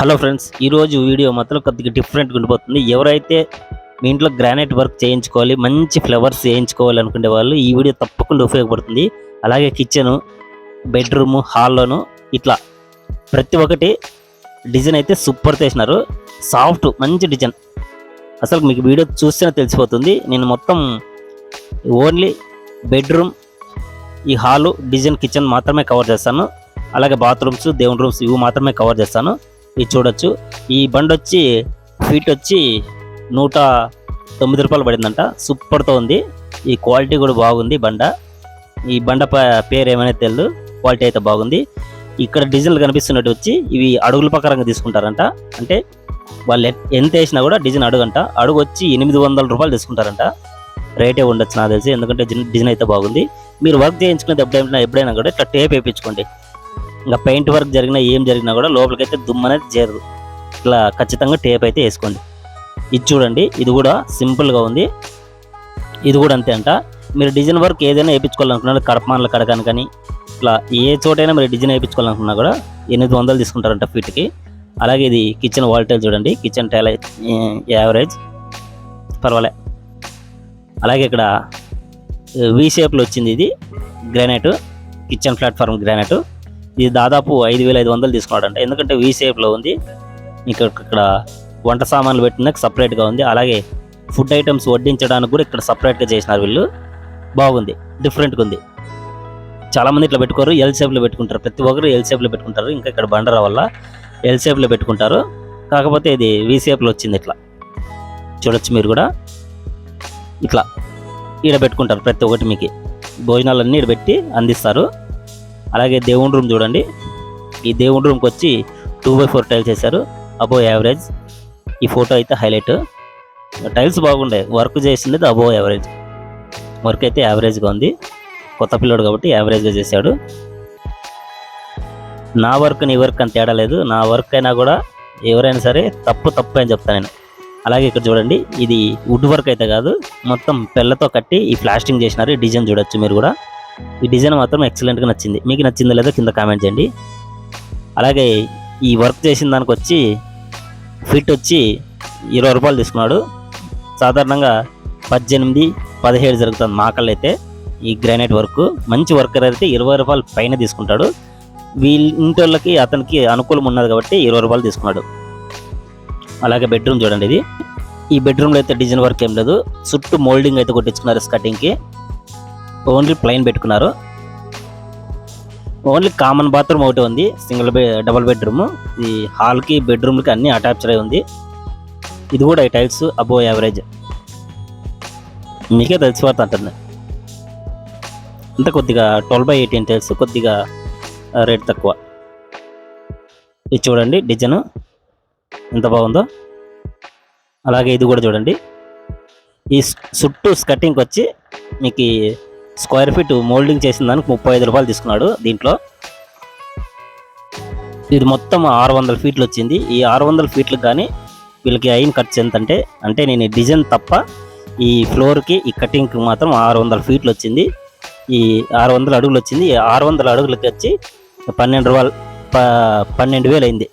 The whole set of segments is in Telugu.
హలో ఫ్రెండ్స్ ఈరోజు వీడియో మాత్రం కొద్దిగా డిఫరెంట్గా ఉండిపోతుంది. ఎవరైతే మీ ఇంట్లో గ్రానైట్ వర్క్ చేయించుకోవాలి మంచి ఫ్లవర్స్ చేయించుకోవాలి అనుకునే వాళ్ళు ఈ వీడియో తప్పకుండా ఉపయోగపడుతుంది. అలాగే కిచెను బెడ్రూము హాల్లోను ఇట్లా ప్రతి ఒక్కటి డిజైన్ అయితే సూపర్ చేసినారు. సాఫ్ట్ మంచి డిజైన్ అసలు మీకు వీడియో చూస్తేనే తెలిసిపోతుంది. నేను మొత్తం ఓన్లీ బెడ్రూమ్ ఈ హాలు డిజైన్ కిచెన్ మాత్రమే కవర్ చేస్తాను. అలాగే బాత్రూమ్స్ దేవుని రూమ్స్ ఇవి మాత్రమే కవర్ చేస్తాను. ఇది చూడొచ్చు. ఈ బండి వచ్చి ఫీట్ వచ్చి నూట తొమ్మిది రూపాయలు పడిందంట. సూపర్తో ఉంది. ఈ క్వాలిటీ కూడా బాగుంది బండ. ఈ బండ పేరు ఏమైనా తెలియదు క్వాలిటీ అయితే బాగుంది. ఇక్కడ డిజైన్లు కనిపిస్తున్నట్టు వచ్చి ఇవి అడుగుల ప్రకారంగా తీసుకుంటారంట. అంటే వాళ్ళు ఎంత వేసినా కూడా డిజైన్ అడుగంట. అడుగు వచ్చి ఎనిమిది వందల రూపాయలు తీసుకుంటారంట. రేటే ఉండొచ్చు నాకు తెలిసి. ఎందుకంటే డిజైన్ అయితే బాగుంది. మీరు వర్క్ చేయించుకునేది ఎప్పుడైనా ఎప్పుడైనా కూడా ఇట్లా టేప్ వేయించుకోండి. ఇంకా పెయింట్ వర్క్ జరిగినా ఏం జరిగినా కూడా లోపలికైతే దుమ్ము అనేది చేరదు. ఇట్లా ఖచ్చితంగా టేప్ అయితే వేసుకోండి. ఇది చూడండి ఇది కూడా సింపుల్గా ఉంది. ఇది కూడా అంతే అంట. మీరు డిజైన్ వర్క్ ఏదైనా వేయించుకోవాలనుకున్నా కడపమాన్ల కడగాని కానీ ఇట్లా ఏ చోటైనా మీరు డిజైన్ వేయించుకోవాలనుకున్నా కూడా ఎనిమిది వందలు తీసుకుంటారంట ఫీట్కి అలాగే ఇది కిచెన్ వాల్టైల్ చూడండి కిచెన్ టైల్ యావరేజ్ పర్వాలే. అలాగే ఇక్కడ వి షేప్లో వచ్చింది ఇది గ్రానైట్ కిచెన్ ప్లాట్ఫామ్ గ్రానైట్ ఇది దాదాపు ఐదు వేల ఐదు వందలు తీసుకున్నాడంట. ఎందుకంటే వీ షేప్లో ఉంది. ఇక్కడ ఇక్కడ వంట సామాన్లు పెట్టినాక సపరేట్గా ఉంది. అలాగే ఫుడ్ ఐటమ్స్ వడ్డించడానికి కూడా ఇక్కడ సపరేట్గా చేసినారు వీళ్ళు. బాగుంది. డిఫరెంట్గా ఉంది. చాలామంది ఇట్లా పెట్టుకోరు. ఎల్ షేప్లో పెట్టుకుంటారు. ప్రతి ఒక్కరు ఎల్ షేప్లో పెట్టుకుంటారు. ఇంకా ఇక్కడ బండరా వల్ల ఎల్ షేప్లో పెట్టుకుంటారు. కాకపోతే ఇది వీ షేప్లో వచ్చింది ఇట్లా. చూడొచ్చు మీరు కూడా. ఇట్లా. ఈడ పెట్టుకుంటారు ప్రతి ఒక్కటి మీకు. భోజనాలన్నీ ఈడ పెట్టి అందిస్తారు. అలాగే దేవుని రూమ్ చూడండి. ఈ దేవుని రూమ్కి వచ్చి టూ బై ఫోర్ టైల్స్ వేశారు. అబో యావరేజ్ ఈ ఫోటో అయితే హైలైట్. టైల్స్ బాగుండే. వర్క్ చేసింది అబో యావరేజ్ వర్క్ అయితే యావరేజ్గా ఉంది. కొత్త పిల్లోడు కాబట్టి యావరేజ్గా చేశాడు. నా వర్క్ నీ వర్క్ అని తేడా లేదు. నా వర్క్ అయినా కూడా ఎవరైనా సరే తప్పు తప్పు అని చెప్తాను నేను. అలాగే ఇక్కడ చూడండి. ఇది వుడ్ వర్క్ అయితే కాదు. మొత్తం పెళ్ళతో కట్టి ఈ ప్లాస్టింగ్ చేసినారు. ఈ డిజైన్ చూడొచ్చు మీరు కూడా. ఈ డిజైన్ మాత్రం ఎక్సలెంట్గా నచ్చింది. మీకు నచ్చిందో లేదో కింద కామెంట్ చేయండి. అలాగే ఈ వర్క్ చేసిన దానికి వచ్చి ఫిట్ వచ్చి ఇరవై రూపాయలు తీసుకున్నాడు. సాధారణంగా పద్దెనిమిది పదిహేడు జరుగుతుంది మాకల్ అయితే ఈ గ్రానైట్ వర్క్ మంచి వర్కర్ అయితే ఇరవై రూపాయలు పైన తీసుకుంటాడు. వీళ్ళ ఇంటి వాళ్ళకి అతనికి అనుకూలం ఉన్నది కాబట్టి ఇరవై రూపాయలు తీసుకున్నాడు. అలాగే బెడ్రూమ్ చూడండి ఇది. ఈ బెడ్రూమ్లో అయితే డిజైన్ వర్క్ ఏం లేదు. చుట్టూ మోల్డింగ్ అయితే కొట్టించుకున్నారు స్కటింగ్కి ఓన్లీ ప్లైన్ పెట్టుకున్నారు. ఓన్లీ కామన్ బాత్రూమ్ ఒకటి ఉంది సింగిల్ బెడ్ డబుల్ బెడ్రూమ్. ఈ హాల్కి బెడ్రూమ్కి అన్ని అటాచ్డ్ అయి ఉంది. ఇది కూడా ఈ టైల్స్ అబో యావరేజ్. మీకే తెలిసిపోతా అంటుంది. అంత కొద్దిగా ట్వెల్వ్ బై ఎయిటీన్ టైల్స్ కొద్దిగా రేట్ తక్కువ. ఇది చూడండి డిజైన్. ఎంత బాగుందో. అలాగే ఇది కూడా చూడండి. ఈ చుట్టూ స్కటింగ్ వచ్చి మీకు స్క్వేర్ ఫీట్ మోల్డింగ్ చేసిన దానికి ముప్పై ఐదు రూపాయలు తీసుకున్నాడు దీంట్లో. ఇది మొత్తం ఆరు వందల ఫీట్లు వచ్చింది. ఈ ఆరు వందల ఫీట్లకు కానీ వీళ్ళకి అయిన ఖర్చు ఎంత అంటే అంటే నేను డిజైన్ తప్ప ఈ ఫ్లోర్కి ఈ కటింగ్కి మాత్రం ఆరు వందల ఫీట్లు వచ్చింది. ఈ ఆరు వందల అడుగులు వచ్చింది. ఈ ఆరు వందల అడుగులకి వచ్చి పన్నెండు రూపాయలు ప పన్నెండు వేలు అయింది.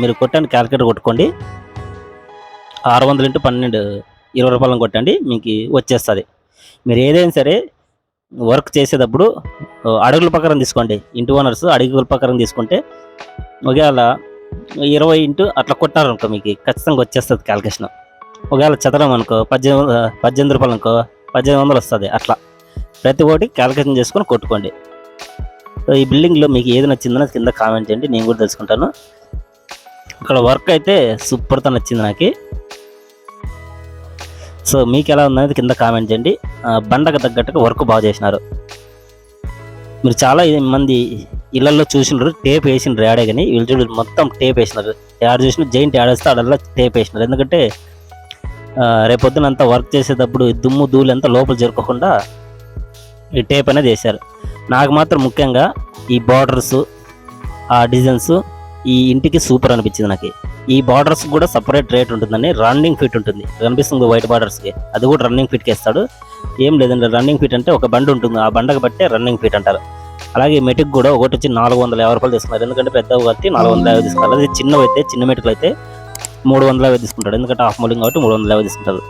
మీరు కొట్టండి క్యాలిక్యులేటర్ కొట్టుకోండి. ఆరు వందలు ఇంటూ పన్నెండు ఇరవై రూపాయలను కొట్టండి మీకు వచ్చేస్తుంది. మీరు ఏదైనా సరే వర్క్ చేసేటప్పుడు అడుగుల ప్రకారం తీసుకోండి. ఇంటి ఓనర్స్ అడుగుల ప్రకారం తీసుకుంటే ఒకవేళ ఇరవై ఇంటూ అట్లా కొట్టారనుకో మీకు ఖచ్చితంగా వచ్చేస్తుంది క్యాల్కులేషన్ ఒకవేళ చదరం అనుకో పద్దెనిమిది పద్దెనిమిది రూపాయలు అనుకో పద్దెనిమిది వందలు వస్తుంది అట్లా. ప్రతి ఒక్కటి క్యాల్కులేషన్ చేసుకొని కొట్టుకోండి. సో ఈ బిల్డింగ్లో మీకు ఏది నచ్చిందో కింద కామెంట్ చేయండి నేను కూడా తెలుసుకుంటాను. ఇక్కడ వర్క్ అయితే సూపర్తో నచ్చింది నాకు. సో మీకు ఎలా ఉందనేది కింద కామెంట్ చేయండి. బండకు తగ్గట్టుగా వర్క్ బాగా చేసినారు. మీరు చాలా మంది ఇళ్ళలో చూసినారు టేప్ వేసినారు యాడే కానీ వీళ్ళు చూడు మొత్తం టేప్ వేసినారు. యాడ్ చూసిన జైంట్ యాడ్ వేస్తే టేప్ వేసినారు. ఎందుకంటే రేపొద్దున అంతా వర్క్ చేసేటప్పుడు దుమ్ము ధూళి అంతా లోపల జరుపుకోకుండా ఈ టేప్ అనేది వేశారు. నాకు మాత్రం ముఖ్యంగా ఈ బార్డర్స్ ఆ డిజైన్స్ ఈ ఇంటికి సూపర్ అనిపించింది నాకు. ఈ బార్డర్స్ కూడా సపరేట్ రేట్ ఉంటుందండి రన్నింగ్ ఫిట్ ఉంటుంది. కనిపిస్తుంది వైట్ బార్డర్స్కి అది కూడా రన్నింగ్ ఫిట్కి వేస్తాడు ఏం లేదండి రన్నింగ్ ఫిట్ అంటే ఒక బండి ఉంటుంది. ఆ బండకు బట్టే రన్నింగ్ ఫిట్ అంటారు. అలాగే మెటిక్ కూడా ఒకటి వచ్చి నాలుగు వందల యాభై రూపాయలు తీసుకున్నారు. ఎందుకంటే పెద్దవి కాబట్టి నాలుగు వందల యాభై తీసుకున్నారు. అదే చిన్నవి అయితే చిన్న మెటుకులు అయితే మూడు వందల యాభై తీసుకుంటాడు. ఎందుకంటే హాఫ్ మోలింగ్ కాబట్టి మూడు వందల యాభై తీసుకుంటారు